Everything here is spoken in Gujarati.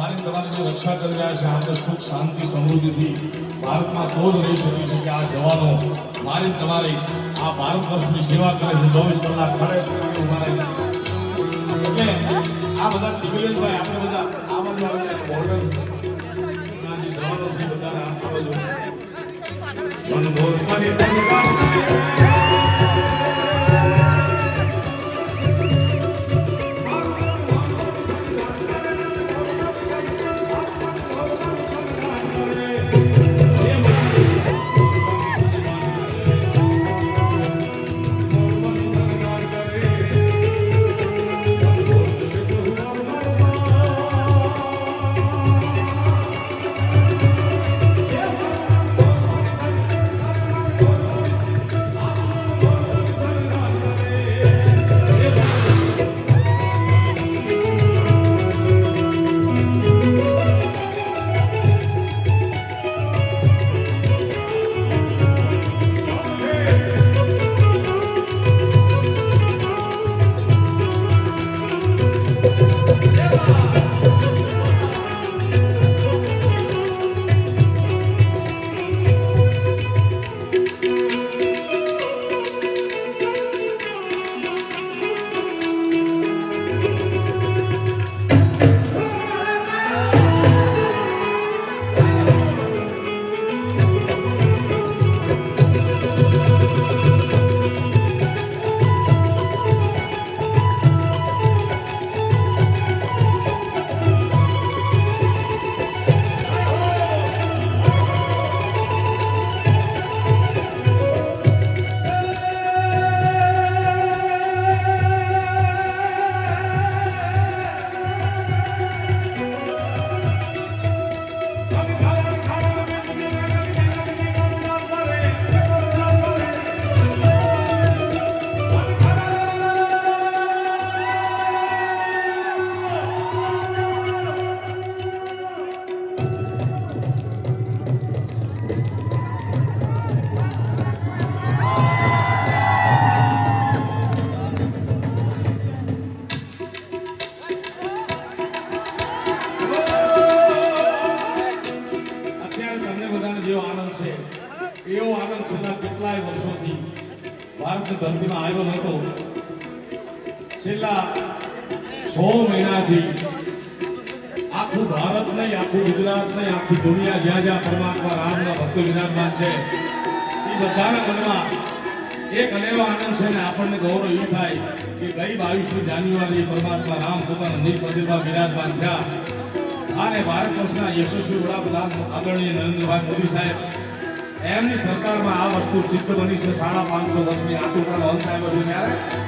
મારી તમારી જે રક્ષા કરી રહ્યા છે, આપણે સુખ, શાંતિ, સમૃદ્ધિથી ભારતમાં તો જ રહી શકે છે કે આ જવાનો મારી તમારી આ ભારત વર્ષની સેવા કરે છે. ચોવીસ કલાક ખડે એટલે આ બધા સિવિલિયન ભાઈ, આપણે બધા આ બાજુ આવીને બોર્ડર જવાનો છે બધાને આ બાજુ. મનમોહનની તનગાન એવો છેલ્લા કેટલાય વર્ષોથી ભારતની ધરતીમાં આવ્યો હતો છેલ્લા સો મહિનાથી આખું ભારત નહીં, આખું ગુજરાત નહીં, આખી દુનિયા જ્યાં જ્યાં પરમાત્મા રામના ભક્તો વિરાજમાન છે, એ બધાના મનમાં એક અનેરો આનંદ છે ને આપણને ગૌરવ એ થાય કે ગઈ બાવીસમી જાન્યુઆરી પરમાત્મા રામ પોતાના નીલ મંદિરમાં વિરાજમાન થયા. અને ભારત વર્ષના યશસ્વી વડાપ્રધાન આદરણીય નરેન્દ્રભાઈ મોદી સાહેબ એમની સરકારમાં આ વસ્તુ સિદ્ધ બની છે, સાડા પાંચસો વર્ષની. આતુરતાનો અંત આવ્યો છે. ત્યારે